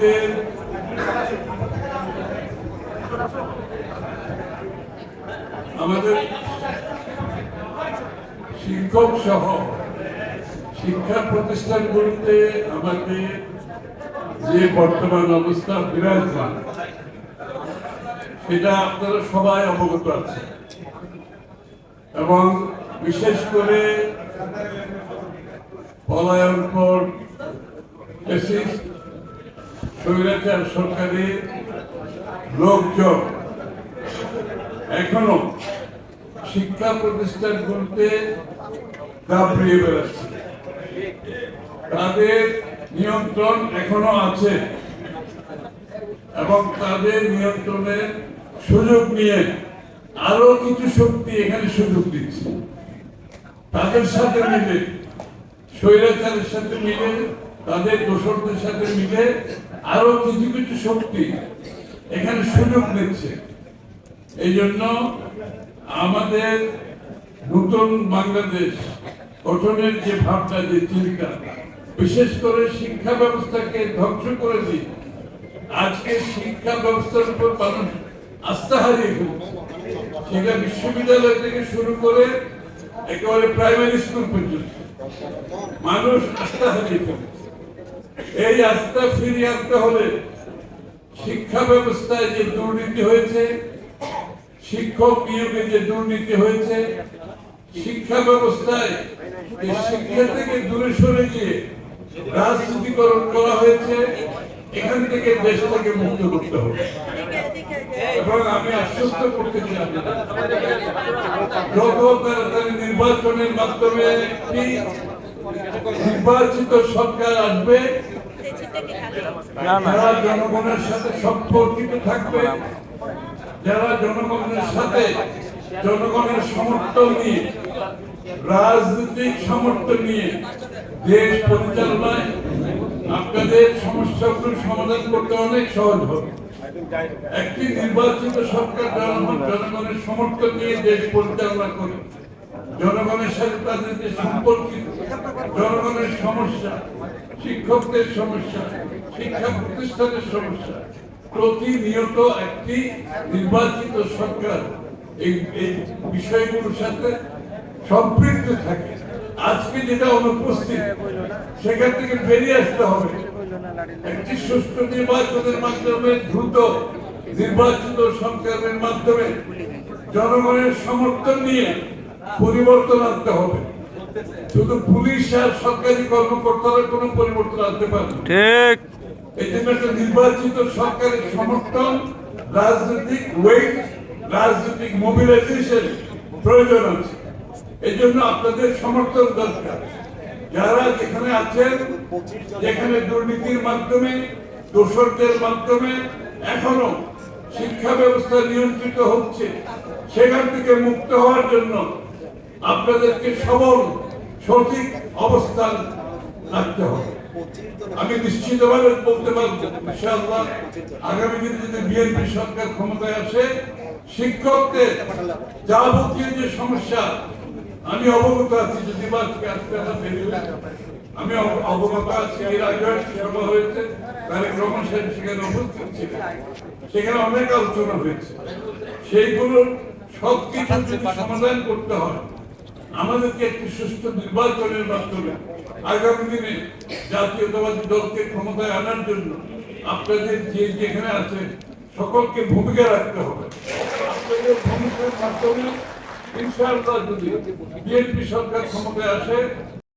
আমাদের আমাদের শিক্ষক সহ শিক্ষা প্রতিষ্ঠানগুলিতে আমাদের যে বর্তমান অবস্থা বিরাজমান, সেটা আপনারা সবাই অবগত আছে এবং বিশেষ করে পলায়ন পর স্বৈরাচার সরকারের লোকজন। এখনও শিক্ষা প্রতিষ্ঠানগুলিতে দাবড়িয়ে বেড়াচ্ছে। তাদের নিয়ন্ত্রণ এখনও আছে এবং তাদের নিয়ন্ত্রণের সুযোগ নিয়ে আরও কিছু শক্তি এখানে সুযোগ দিচ্ছে। তাদের সাথে মিলে, স্বৈরাচারের সাথে মিলে, তাদের দোসরদের সাথে মিলে আরও কিছু কিছু শক্তি এখানে সুযোগ নিচ্ছে এই জন্য আমাদের নতুন বাংলাদেশ গঠনের যে ভাবনা, যে চিন্তা, বিশেষ করে শিক্ষা ব্যবস্থাকে ধ্বংস করে দিয়ে আজকে শিক্ষা ব্যবস্থার উপর মানুষ আস্থা হারিয়ে ফেলছে। সেটা বিশ্ববিদ্যালয় থেকে শুরু করে একেবারে প্রাইমারি স্কুল পর্যন্ত মানুষ আস্থা হারিয়ে ফেলছে। এই আস্থা ফিরিয়ে আনতে হলে শিক্ষা ব্যবস্থায় যে দুর্নীতি হয়েছে, শিক্ষক নিয়োগে যে দুর্নীতি হয়েছে, শিক্ষা ব্যবস্থায় শিক্ষা থেকে দূরে সরে গিয়ে রাজনীতিকরণ করা হয়েছে, এখান থেকে দেশটাকে মুক্ত করতে হবে। এবং আমি আশ্বস্ত করতে চাই যত তাড়াতাড়ি নির্বাচনের মাধ্যমে নির্বাচিত সরকার আসবে, যারা জনগণের সাথে সম্পর্কিত থাকবে, যারা জনগণের সাথে জনগণের সমর্থন নিয়ে, রাজনৈতিক সমর্থন নিয়ে দেশ পরিচালনায় আপনাদের সমস্যাগুলো সমাধান করতে অনেক সহজ হবে। একটি নির্বাচিত সরকার জনগণের সমর্থন নিয়ে দেশ পরিচালনা করে জনগণের সাথে তাদের যে সম্পর্কিত, জনগণের সমস্যা, শিক্ষকদের সমস্যা, শিক্ষা প্রতিষ্ঠানের সমস্যা, প্রতিনিয়ত একটি নির্বাচিত সরকার এই বিষয়গুলোর সাথে সম্পৃক্ত থাকে। আজকে যেটা অনুপস্থিত, সেখান থেকে বেরিয়ে আসতে হবে। একটি সুষ্ঠু নির্বাচনের মাধ্যমে, দ্রুত নির্বাচিত সরকারের মাধ্যমে জনগণের সমর্থন নিয়ে পরিবর্তন আনতে হবে। শুধু পুলিশ আর সরকারি কর্মকর্তারা কোনো পরিবর্তন আনতে পারবে ঠিক। এই জন্য একটা নির্বাচিত সরকারের সমর্থন রাজনৈতিক ওয়েট রাজনৈতিক মোবিলাইজেশন প্রয়োজন আছে। এই জন্য আপনাদের সমর্থন দরকার। যারা যেখানে আছেন যেখানে দুর্নীতির মাধ্যমে দোষরদের মাধ্যমে এখনও শিক্ষা ব্যবস্থা নিয়ন্ত্রিত হচ্ছে সেখান থেকে মুক্ত হওয়ার জন্য আপনাদেরকে সবল সঠিক অবস্থান রাখতে হবে। আমি নিশ্চিতভাবে বলতে পারব আগামী দিনে যদি বিএনপি সরকার ক্ষমতায় আসে, শিক্ষকদের যাবতীয় যে সমস্যা, আমি অবগত আছি যদি। আমি অবগত আছি, এর আগে সভা হয়েছে, তারেক সাহেব সেখানে উপস্থিত ছিলেন। সেখানে অনেক আলোচনা হয়েছে। সেইগুলোর সব কিছু যদি সমাধান করতে হয় আমাদেরকে একটি সুস্থ নির্বাচনের মাধ্যমে আগামী দিনে জাতীয়তাবাদী দলকে ক্ষমতায় আনার জন্য আপনাদের যে যেখানে আছে সকলকে ভূমিকা রাখতে হবে। আপনাদের ভূমিকার মাধ্যমে ইনশাআল্লাহ যদি বিএনপি সরকার ক্ষমতায় আসে